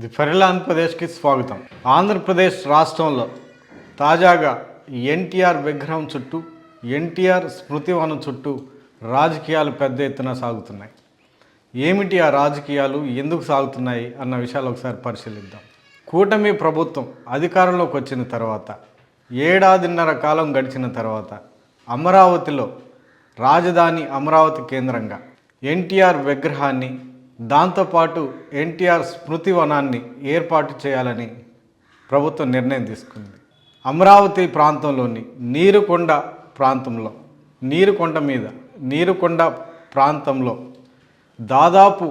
The feral ఆంధ్రప్రదేశ్కి స్వాగతం. ఆంధ్రప్రదేశ్ రాష్ట్రంలో తాజాగా ఎన్టీఆర్ విగ్రహం చుట్టూ ఎన్టీఆర్ స్మృతివనం చుట్టూ రాజకీయాలు పెద్ద ఎత్తున సాగుతున్నాయి. ఏమిటి ఆ రాజకీయాలు? ఎందుకు సాగుతున్నాయి? అన్న విషయాలు ఒకసారి పరిశీలిద్దాం. కూటమి ప్రభుత్వం అధికారంలోకి వచ్చిన తర్వాత ఏడాదిన్నర కాలం గడిచిన తర్వాత అమరావతిలో రాజధాని అమరావతి కేంద్రంగా ఎన్టీఆర్ విగ్రహాన్ని దాంతోపాటు ఎన్టీఆర్ స్మృతి వనాన్ని ఏర్పాటు చేయాలని ప్రభుత్వం నిర్ణయం తీసుకుంది. అమరావతి ప్రాంతంలోని నీరుకొండ ప్రాంతంలో నీరుకొండ మీద నీరుకొండ ప్రాంతంలో దాదాపు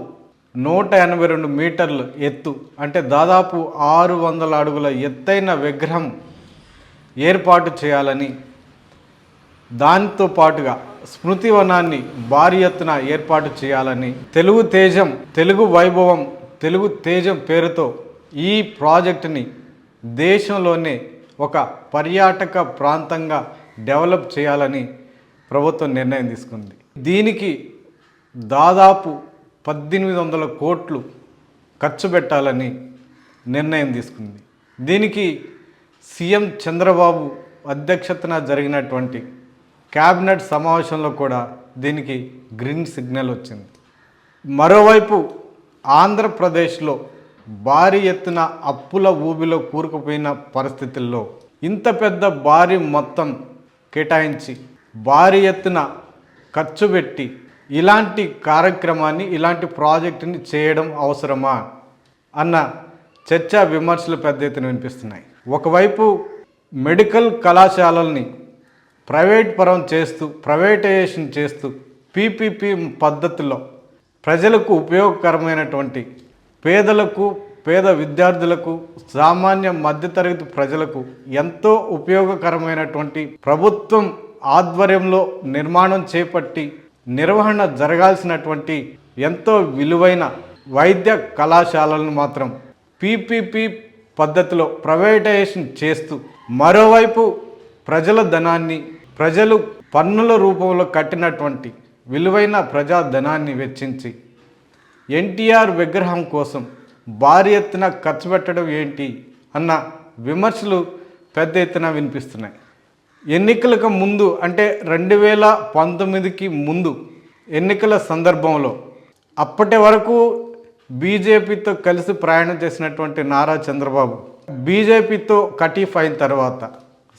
నూట ఎనభై రెండు మీటర్లు ఎత్తు అంటే దాదాపు ఆరు వందల అడుగుల ఎత్తైన విగ్రహం ఏర్పాటు చేయాలని దానితో పాటుగా స్మృతి వనాన్ని భారీ ఎత్తున ఏర్పాటు చేయాలని తెలుగు తేజం తెలుగు వైభవం తెలుగు తేజం పేరుతో ఈ ప్రాజెక్టుని దేశంలోనే ఒక పర్యాటక ప్రాంతంగా డెవలప్ చేయాలని ప్రభుత్వం నిర్ణయం తీసుకుంది. దీనికి దాదాపు పద్దెనిమిది వందల కోట్లు ఖర్చు పెట్టాలని నిర్ణయం తీసుకుంది. దీనికి సీఎం చంద్రబాబు అధ్యక్షతన జరిగినటువంటి క్యాబినెట్ సమావేశంలో కూడా దీనికి గ్రీన్ సిగ్నల్ వచ్చింది. మరోవైపు ఆంధ్రప్రదేశ్లో భారీ ఎత్తున అప్పుల ఊబిలో కూరుకుపోయిన పరిస్థితుల్లో ఇంత పెద్ద భారీ మొత్తం కేటాయించి భారీ ఎత్తున ఖర్చు పెట్టి ఇలాంటి కార్యక్రమాన్ని ఇలాంటి ప్రాజెక్టుని చేయడం అవసరమా అన్న చర్చా విమర్శలు పెద్ద ఎత్తున వినిపిస్తున్నాయి. ఒకవైపు మెడికల్ కళాశాలల్ని ప్రైవేట్ పరం చేస్తూ ప్రైవేటైజేషన్ చేస్తూ పీపీపీ పద్ధతిలో ప్రజలకు ఉపయోగకరమైనటువంటి పేదలకు పేద విద్యార్థులకు సామాన్య మధ్యతరగతి ప్రజలకు ఎంతో ఉపయోగకరమైనటువంటి ప్రభుత్వం ఆధ్వర్యంలో నిర్మాణం చేపట్టి నిర్వహణ జరగాల్సినటువంటి ఎంతో విలువైన వైద్య కళాశాలలను మాత్రం పీపీపీ పద్ధతిలో ప్రైవేటైజేషన్ చేస్తూ మరోవైపు ప్రజల ధనాన్ని ప్రజలు పన్నుల రూపంలో కట్టినటువంటి విలువైన ప్రజాధనాన్ని వెచ్చించి ఎన్టీఆర్ విగ్రహం కోసం భారీ ఎత్తున ఖర్చు పెట్టడం ఏంటి అన్న విమర్శలు పెద్ద ఎత్తున వినిపిస్తున్నాయి. ఎన్నికలకు ముందు అంటే రెండు వేల పంతొమ్మిదికి ముందు ఎన్నికల సందర్భంలో అప్పటి వరకు బీజేపీతో కలిసి ప్రయాణం చేసినటువంటి నారా చంద్రబాబు బీజేపీతో కటీఫ్ అయిన తర్వాత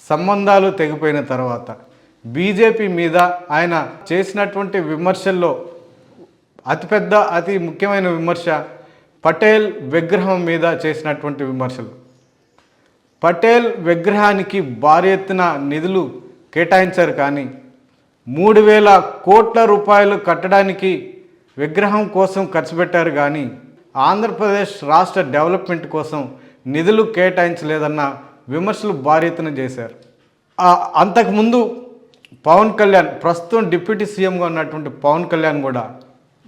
సంబంధాలు తెగిపోయిన తర్వాత బీజేపీ మీద ఆయన చేసినటువంటి విమర్శల్లో అతిపెద్ద అతి ముఖ్యమైన విమర్శ పటేల్ విగ్రహం మీద చేసినటువంటి విమర్శలు. పటేల్ విగ్రహానికి భారీ ఎత్తున నిధులు కేటాయించారు కానీ మూడు వేల కోట్ల రూపాయలు కట్టడానికి విగ్రహం కోసం ఖర్చు పెట్టారు కానీ ఆంధ్రప్రదేశ్ రాష్ట్ర డెవలప్మెంట్ కోసం నిధులు కేటాయించలేదన్న విమర్శలు భారీ ఎత్తున చేశారు. అంతకుముందు పవన్ కళ్యాణ్ ప్రస్తుతం డిప్యూటీ సీఎంగా ఉన్నటువంటి పవన్ కళ్యాణ్ కూడా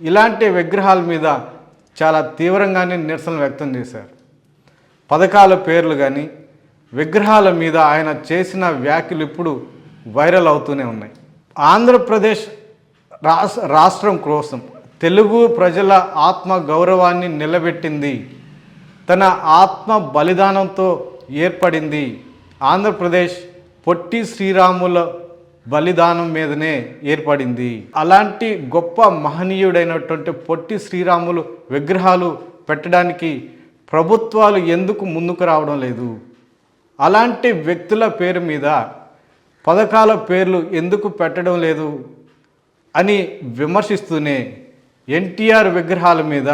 ఇలాంటి విగ్రహాల మీద చాలా తీవ్రంగానే నిరసన వ్యక్తం చేశారు. పథకాల పేర్లు కానీ విగ్రహాల మీద ఆయన చేసిన వ్యాఖ్యలు ఇప్పుడు వైరల్ అవుతూనే ఉన్నాయి. ఆంధ్రప్రదేశ్ రాస్ రాష్ట్రం కోసం తెలుగు ప్రజల ఆత్మ గౌరవాన్ని నిలబెట్టింది తన ఆత్మ బలిదానంతో ఏర్పడింది. ఆంధ్రప్రదేశ్ పొట్టి శ్రీరాముల బలిదానం మీదనే ఏర్పడింది. అలాంటి గొప్ప మహనీయుడైనటువంటి పొట్టి శ్రీరాములు విగ్రహాలు పెట్టడానికి ప్రభుత్వాలు ఎందుకు ముందుకు రావడం లేదు? అలాంటి వ్యక్తుల పేరు మీద పథకాల పేర్లు ఎందుకు పెట్టడం లేదు అని విమర్శిస్తూనే ఎన్టీఆర్ విగ్రహాల మీద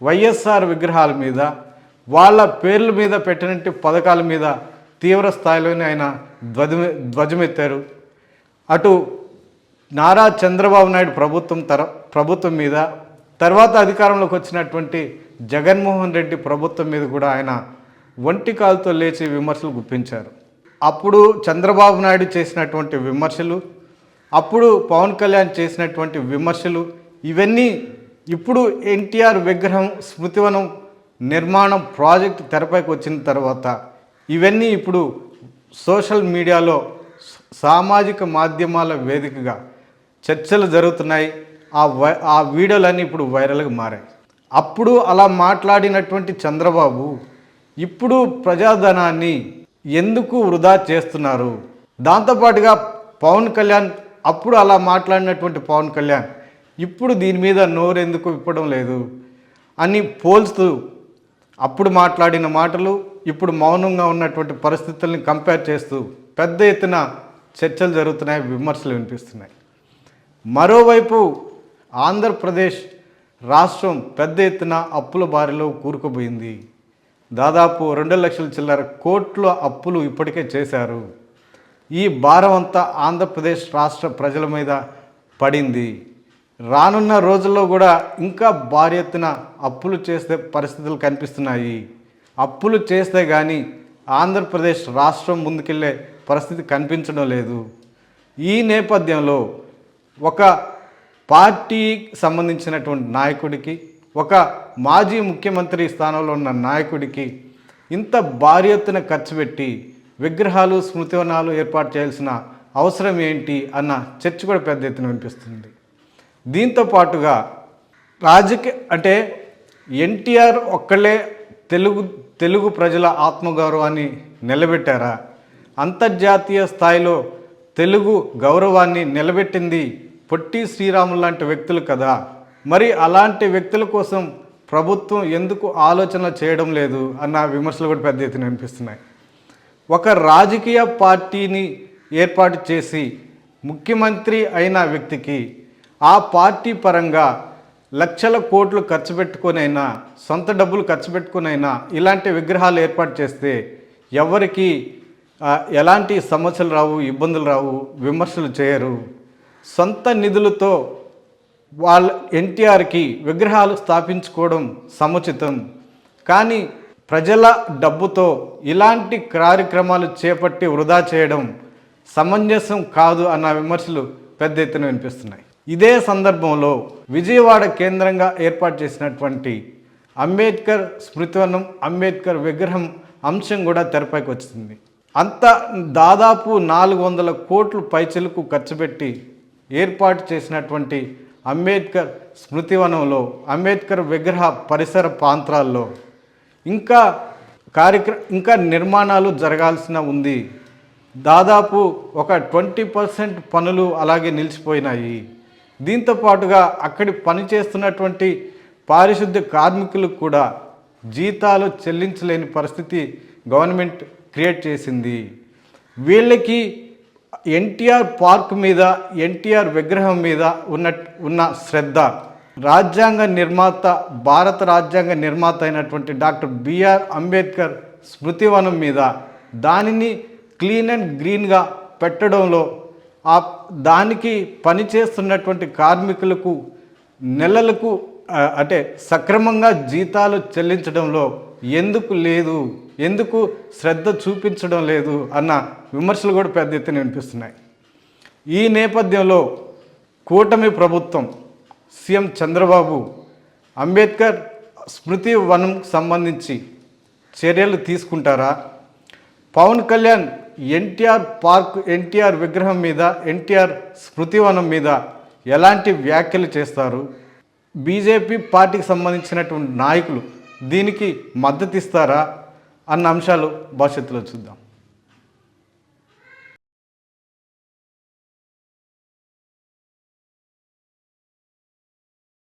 వైఎస్ఆర్ విగ్రహాల మీద వాళ్ళ పేర్ల మీద పెట్టినట్టు పథకాల మీద తీవ్ర స్థాయిలోనే ఆయన ధ్వజమె ధ్వజమెత్తారు. అటు నారా చంద్రబాబు నాయుడు ప్రభుత్వం తర ప్రభుత్వం మీద తర్వాత అధికారంలోకి వచ్చినటువంటి జగన్మోహన్ రెడ్డి ప్రభుత్వం మీద కూడా ఆయన ఒంటి కాలుతో లేచి విమర్శలు గుప్పించారు. అప్పుడు చంద్రబాబు నాయుడు చేసినటువంటి విమర్శలు అప్పుడు పవన్ కళ్యాణ్ చేసినటువంటి విమర్శలు ఇవన్నీ ఇప్పుడు ఎన్టీఆర్ విగ్రహం స్మృతివనం నిర్మాణం ప్రాజెక్ట్ తెరపైకి వచ్చిన తర్వాత ఇవన్నీ ఇప్పుడు సోషల్ మీడియాలో సామాజిక మాధ్యమాల వేదికగా చర్చలు జరుగుతున్నాయి. ఆ వై ఆ వీడియోలన్నీ ఇప్పుడు వైరల్గా మారాయి. అప్పుడు అలా మాట్లాడినటువంటి చంద్రబాబు ఇప్పుడు ప్రజాధనాన్ని ఎందుకు వృధా చేస్తున్నారు? దాంతోపాటుగా పవన్ కళ్యాణ్ అప్పుడు అలా మాట్లాడినటువంటి పవన్ కళ్యాణ్ ఇప్పుడు దీని మీద నోరెందుకు ఇప్పడం లేదు అని పోల్స్తూ అప్పుడు మాట్లాడిన మాటలు ఇప్పుడు మౌనంగా ఉన్నటువంటి పరిస్థితుల్ని కంపేర్ చేస్తూ పెద్ద ఎత్తున చర్చలు జరుగుతున్నాయి విమర్శలు వినిపిస్తున్నాయి. మరోవైపు ఆంధ్రప్రదేశ్ రాష్ట్రం పెద్ద ఎత్తున అప్పుల బారిలో కూరుకుపోయింది. దాదాపు రెండు లక్షల చిల్లర కోట్ల అప్పులు ఇప్పటికే చేశారు. ఈ భారం అంతా ఆంధ్రప్రదేశ్ రాష్ట్ర ప్రజల మీద పడింది. రానున్న రోజుల్లో కూడా ఇంకా భారీ ఎత్తున అప్పులు చేసే పరిస్థితులు కనిపిస్తున్నాయి. అప్పులు చేస్తే కానీ ఆంధ్రప్రదేశ్ రాష్ట్రం ముందుకెళ్ళే పరిస్థితి కనిపించడం లేదు. ఈ నేపథ్యంలో ఒక పార్టీకి సంబంధించినటువంటి నాయకుడికి ఒక మాజీ ముఖ్యమంత్రి స్థానంలో ఉన్న నాయకుడికి ఇంత భారీ ఎత్తున ఖర్చు పెట్టి విగ్రహాలు స్మృతివనాలు ఏర్పాటు చేయాల్సిన అవసరం ఏంటి అన్న చర్చ కూడా పెద్ద ఎత్తున వినిపిస్తుంది. దీంతో పాటుగా రాజకీయ అంటే ఎన్టీఆర్ ఒక్కళ్ళే తెలుగు తెలుగు ప్రజల ఆత్మగౌరవాన్ని నిలబెట్టారా? అంతర్జాతీయ స్థాయిలో తెలుగు గౌరవాన్ని నిలబెట్టింది పొట్టి శ్రీరాములు లాంటి వ్యక్తులు కదా? మరి అలాంటి వ్యక్తుల కోసం ప్రభుత్వం ఎందుకు ఆలోచన చేయడం లేదు అన్న విమర్శలు కూడా పెద్ద ఎత్తున అనిపిస్తున్నాయి ఒక రాజకీయ పార్టీని ఏర్పాటు చేసి ముఖ్యమంత్రి అయిన వ్యక్తికి ఆ పార్టీ పరంగా లక్షల కోట్లు ఖర్చు పెట్టుకునైనా సొంత డబ్బులు ఖర్చు పెట్టుకునైనా ఇలాంటి విగ్రహాలు ఏర్పాటు చేస్తే ఎవరికి ఎలాంటి సమస్యలు రావు ఇబ్బందులు రావు విమర్శలు చేయరు. సొంత నిధులతో వాళ్ళ ఎన్టీఆర్కి విగ్రహాలు స్థాపించుకోవడం సముచితం. కానీ ప్రజల డబ్బుతో ఇలాంటి కార్యక్రమాలు చేపట్టి వృధా చేయడం సమంజసం కాదు అన్న విమర్శలు పెద్ద ఎత్తున వినిపిస్తున్నాయి. ఇదే సందర్భంలో విజయవాడ కేంద్రంగా ఏర్పాటు చేసినటువంటి అంబేద్కర్ స్మృతివనం అంబేద్కర్ విగ్రహం అంశం కూడా తెరపైకి వచ్చింది. అంత దాదాపు నాలుగు వందల కోట్లు పైచలకు ఖర్చు పెట్టి ఏర్పాటు చేసినటువంటి అంబేద్కర్ స్మృతివనంలో అంబేద్కర్ విగ్రహ పరిసర ప్రాంతాల్లో ఇంకా కార్యక్ర ఇంకా నిర్మాణాలు జరగాల్సిన ఉంది. దాదాపు ఒక ట్వంటీ పర్సెంట్ పనులు అలాగే నిలిచిపోయినాయి. దీంతో పాటుగా అక్కడి పనిచేస్తున్నటువంటి పారిశుద్ధ్య కార్మికులకు కూడా జీతాలు చెల్లించలేని పరిస్థితి గవర్నమెంట్ క్రియేట్ చేసింది. వీళ్ళకి ఎన్టీఆర్ పార్క్ మీద ఎన్టీఆర్ విగ్రహం మీద ఉన్న ఉన్న శ్రద్ధ. రాజ్యాంగ నిర్మాత భారత రాజ్యాంగ నిర్మాత అయినటువంటి డాక్టర్ బిఆర్ అంబేద్కర్ స్మృతివనం మీద దానిని క్లీన్ అండ్ గ్రీన్గా పెట్టడంలో ఆ దానికి పనిచేస్తున్నటువంటి కార్మికులకు నెలలకు అంటే సక్రమంగా జీతాలు చెల్లించడంలో ఎందుకు లేదు ఎందుకు శ్రద్ధ చూపించడం లేదు అన్న విమర్శలు కూడా పెద్ద ఎత్తున వినిపిస్తున్నాయి. ఈ నేపథ్యంలో కూటమి ప్రభుత్వం సీఎం చంద్రబాబు అంబేద్కర్ స్మృతి వనం సంబంధించి చర్యలు తీసుకుంటారా? పవన్ కళ్యాణ్ ఎన్టీఆర్ పార్క్ ఎన్టీఆర్ విగ్రహం మీద ఎన్టీఆర్ స్మృతివనం మీద ఎలాంటి వ్యాఖ్యలు చేస్తారు? బీజేపీ పార్టీకి సంబంధించినటువంటి నాయకులు దీనికి మద్దతు ఇస్తారా అన్న అంశాలు భవిష్యత్తులో చూద్దాం.